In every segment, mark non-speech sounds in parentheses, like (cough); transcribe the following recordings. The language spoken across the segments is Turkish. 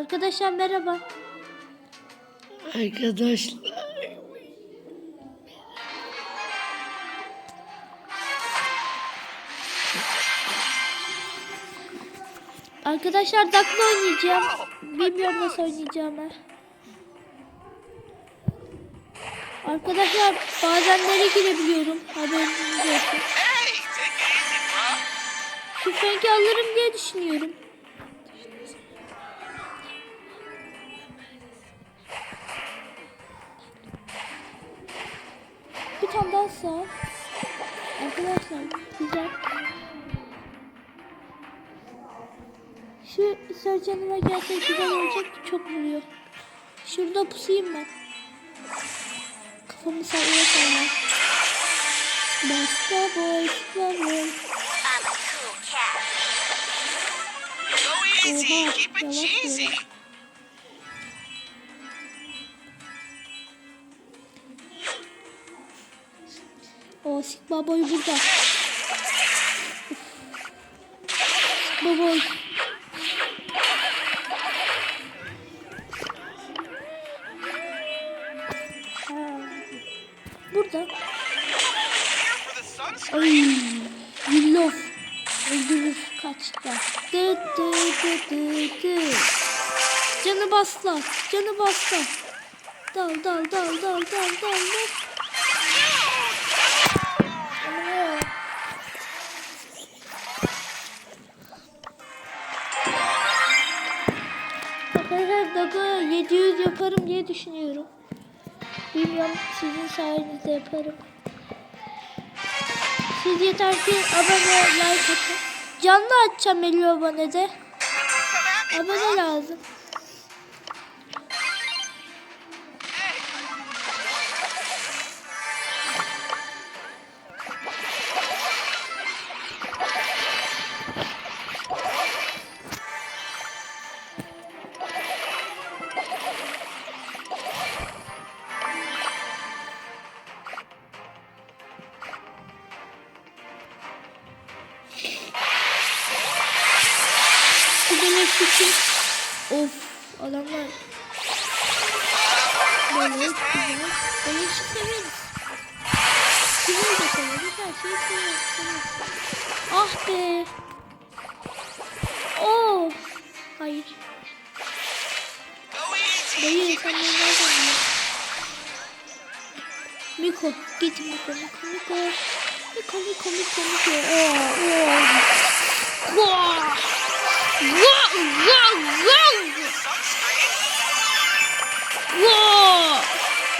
Arkadaşlar merhaba. Arkadaşlar. Arkadaşlar dakla oynayacağım. Bilmiyorum nasıl oynayacağımı. Arkadaşlar bazen nereye girebiliyorum. Haberiniz olsun. Şu fenki alırım diye düşünüyorum. Arkadaşlar güzel. Şu sercanıma gelse güzel olacak. Çok vuruyor. Şurada pusayım ben. Kafamı sallaya sallaya. Basta boy, basta boy. Oha, Keep it yavaş cheesy. yavaş. O Sigma boy burada. Sigma boy. Ha. Burada. Ay, Willow. Öldürür kaçta. Dı dı dı dı dı. Canı basla. Canı basla. Dal dal dal dal dal dal dal. 700 yaparım diye düşünüyorum. Bilmiyorum sizin sayenizde yaparım. Siz yeter ki abone like atın. Canlı açacağım 50 abonede. Come at me, Abone lazım. Böyle güzel. Böyle işi severiz. Kimi de severiz. Her şeyi severiz. severiz. Ah be. Oh. Hayır. Dayı Keep sen it ne cheesy. nereden Miko git Miko Miko Miko Miko Miko Miko Miko Oh oh Wow Wow wow wow Sunscreen.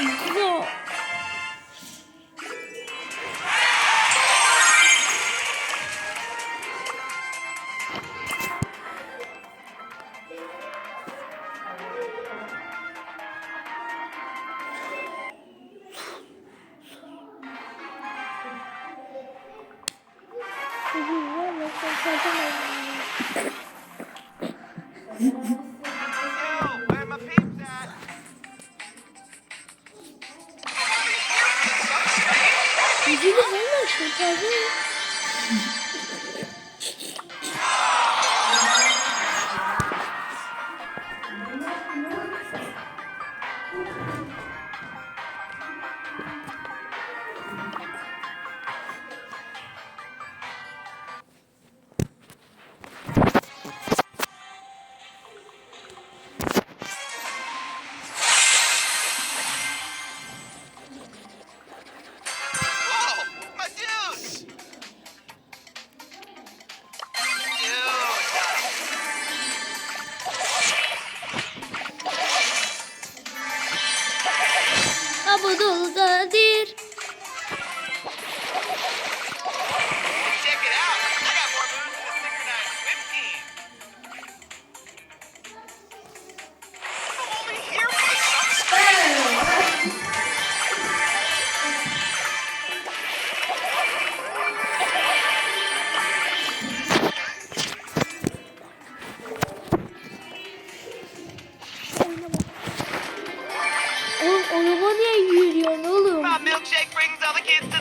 귀여워. 一个人的时候嗯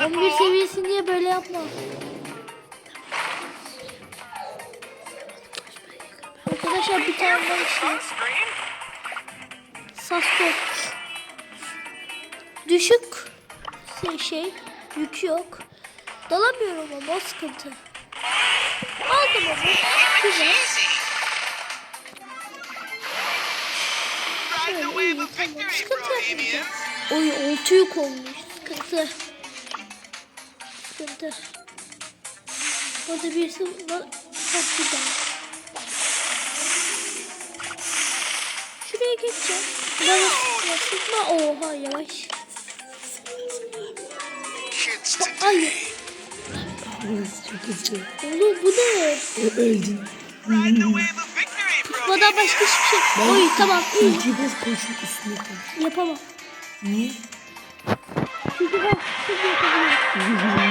11 pool. seviyesi niye böyle yapma? Arkadaşlar bir tane daha şey. Sasko. Düşük şey, şey yük yok. Dalamıyorum ama o sıkıntı. Aldım onu. Güzel. Şöyle iyi tamam. Sıkıntı yapmayacağım. Oy oltu yük olmuş. Sıkıntı. Sıkıntı. Orada birisi var. Çok güzel. Şuraya geçeceğim. Biraz sıkma. Oha yavaş. Ay. Oğlum bu ne? Ö- Öldüm. Ride the wave of victory, Bana başka hiçbir şey. Ben Oy tamam. biraz koşup üstüne koy. Yapamam. Niye? Çünkü ben şimdi yapabiliyorum. (laughs)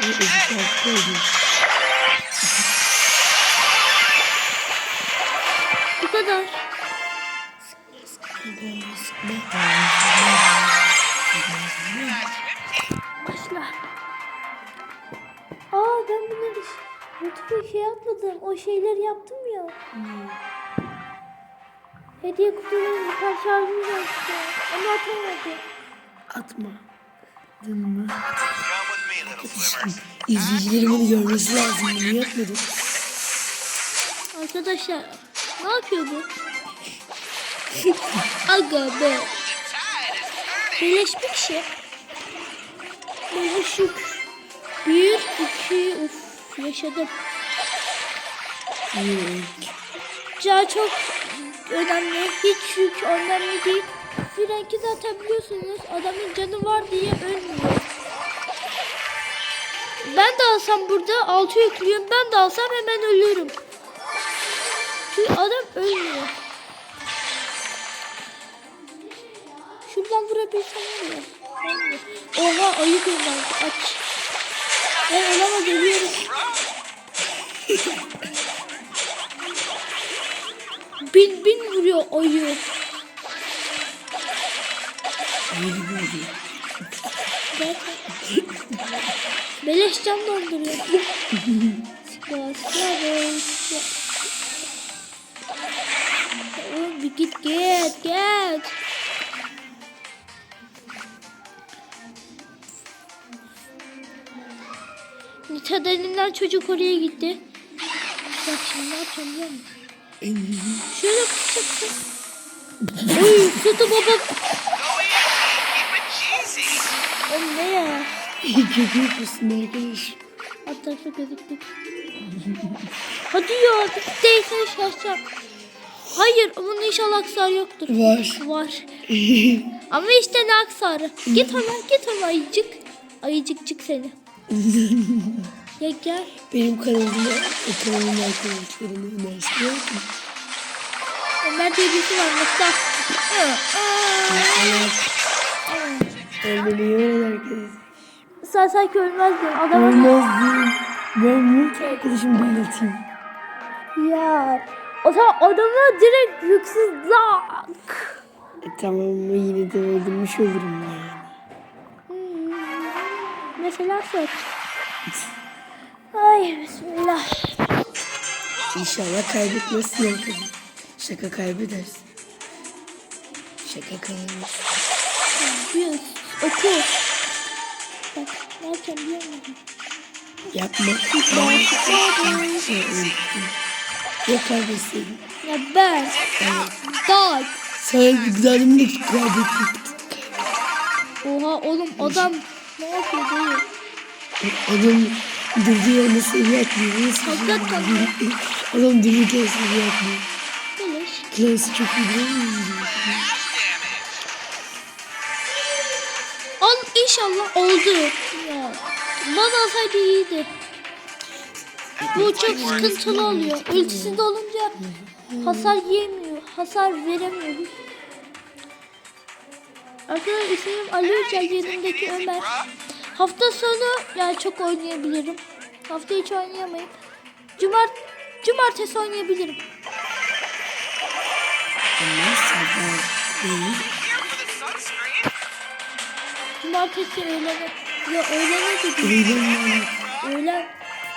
Ezik altı koydum. Bu kadar. Başla. Aa ben bunları YouTube'a şey yapmadım. O şeyleri yaptım ya. Hediye kutularını birkaç şarjım var işte. Ama atamadım. Atma. Dönme. Come with me, little swimmers. İzleyicilerim onu görmesi lazım. Bunu yapmadım. Arkadaşlar ne yapıyor bu? (laughs) Aga be. Birleşmiş şey. Birleşik. Bir, iki, uf yaşadım. Yürek. Ca çok önemli. Hiç yük önemli değil. Frenki zaten biliyorsunuz adamın canı var diye ölmüyor. Ben de alsam burada altı yüklüyüm. Ben de alsam hemen ölürüm. Çünkü adam ölmüyor. Şuradan vurabilsem var ya. Oha ayı gönderdi. Aç. Ben olamaz ölüyorum. (laughs) Bin bin vuruyor ayı. Yeni böyle. Zaten. Beleş can donduruyor. Oğlum bir git git git. Nita denilen çocuk oraya gitti. Bak şimdi ne yapacağım biliyor musun? Şöyle kısacaksın. Oy sütü baba. O ne ya? Kötü yapıyorsun arkadaş. Alt tarafı gözüktük. Hadi ya. Değilsen şaşacağım. Hayır bunun inşallah aksar yoktur. Var. Var. Ama işte ne aksarı. Git ona git ona ayıcık. Ayıcıkcık seni. Ya gel. Benim kanalımda, önersin. Yok mu? Ömer diye birisi var mesela. Aa, aa. Ölmemeyi öğren arkadaş. Sen sanki ölmezdin. Adamın Ölmez değil. Ben mülk arkadaşım değil atayım. ya. O zaman adamı direkt hırsızlık. E, tamam ama yine de öldürmüş olurum yani. Hmm. Mesela seç. (laughs) Ay bismillah. İnşallah kaybetmezsin arkadaş. Şaka kaybedersin. Şaka kaybedersin. Bir oku. Bak ne biliyor musun? Yapma. Ya kaybetseydin. Ya ben. Dog. Sen güzelim de kaybettin. Oha oğlum adam ne yapıyor değil. Adam durduğu yerde seviye atlıyor. Nasıl Hakikaten. Adam dururken seviye atlıyor. Beleş. Klansı çok iyi değil mi? Al inşallah oldu. Ya. Bana olsaydı iyiydi. Bu çok sıkıntılı oluyor. Ultisinde olunca hasar yiyemiyor. Hasar veremiyor. Arkadaşlar ismim Ali Yücel yerindeki Ömer. Hafta sonu yani çok oynayabilirim. Hafta hiç oynayamayım. Cumart Cumartesi oynayabilirim. Cumartesi öğlene. Ya öğlene de değil. Eğlenme. Öğlen.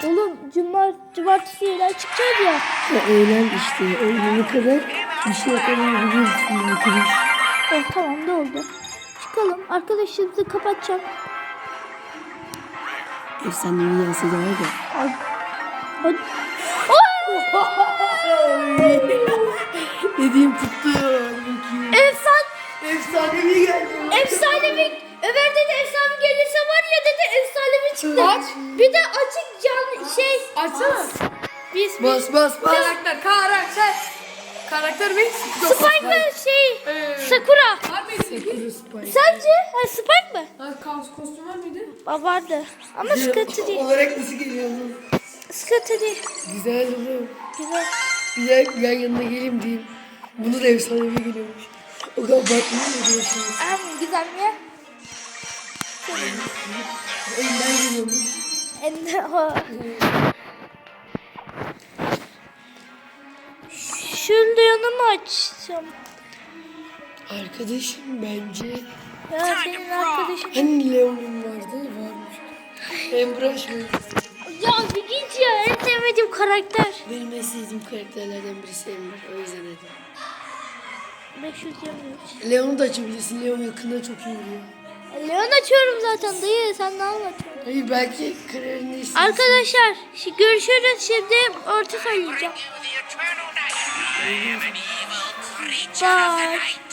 Oğlum cuma, cumartesi öğlen çıkacağız ya. Ya öğlen işte. Öğlene kadar bir şey yapamayabilirsin arkadaş. Oh, tamam da oldu. Çıkalım. Arkadaşlarımızı kapatacağım. Efsanevi yansı da var ya. Hadi. Hadi. Dediğim tuttu. Efsan, Efsanevi geldi. efsanevi. Ömer dedi efsane gelirse var ya dedi efsanevi çıktı. Aç. Bir de açık can şey. Açsana. Biz Bas bas bas. Karakter, karakter. Karakter mi? Spike mı şey? Ee, Sakura. Var mıydı? Sakura Spike. Sence? Ha, Spike mı? Ha, kostüm var mıydı? Aa, vardı. Ama sıkıntı değil. Olarak nasıl geliyor? Sıkıntı değil. Güzel oğlum. Güzel. Bir dakika yan yanına geleyim diyeyim. Bunu da efsanevi geliyormuş. O kadar bakmıyor mu diyorsunuz? Am güzel mi? Önden geliyormuş. En (laughs) o. Şu yanımı açacağım. Arkadaşım bence Ya senin arkadaşın. hani Leon'un vardı varmış. Embraş mı? Ya bir git ya en sevmediğim karakter. Benim en sevdiğim karakterlerden birisi Ember. O yüzden dedim. 523. Leon'u da açabilirsin. Leon yakından çok iyi vuruyor. Leon açıyorum zaten dayı sen ne anlatıyorsun? Hayır belki kariyerinde istersin. Arkadaşlar görüşürüz şimdi orta söyleyeceğim. I am an evil creature Bye. of the night.